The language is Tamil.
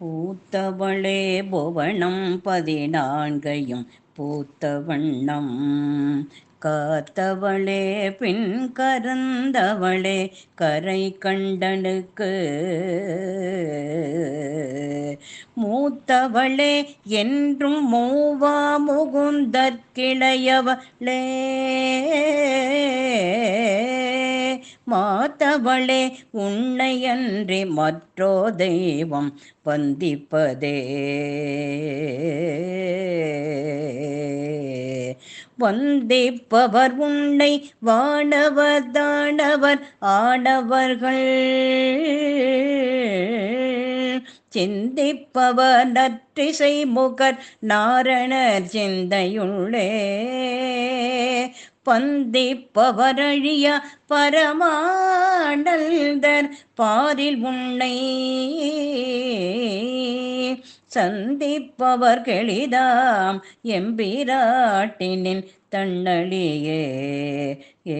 பூத்தவளே புவனம் பதினான்கையும் பூத்த வண்ணம் காத்தவளே பின் கருந்தவளே கரை கண்டனுக்கு. மூத்தவளே என்றும் மூவா முகுந்தற்கிளையவளே. மாத்தவளே உன்னையன்றி மற்றோ தெய்வம் வந்திப்பதே. வந்திப்பவர் உன்னை வானவர் தானவர் ஆடவர்கள் சிந்திப்பவனற்றிசை முகர் நாரணர் சிந்தையுள்ளே. பந்திப்பவரழிய பரமானந்தர் பாரில் உன்னை சந்திப்பவர் கெளிதாம் எம்பிராட்டினின் தன்னழியே ஏ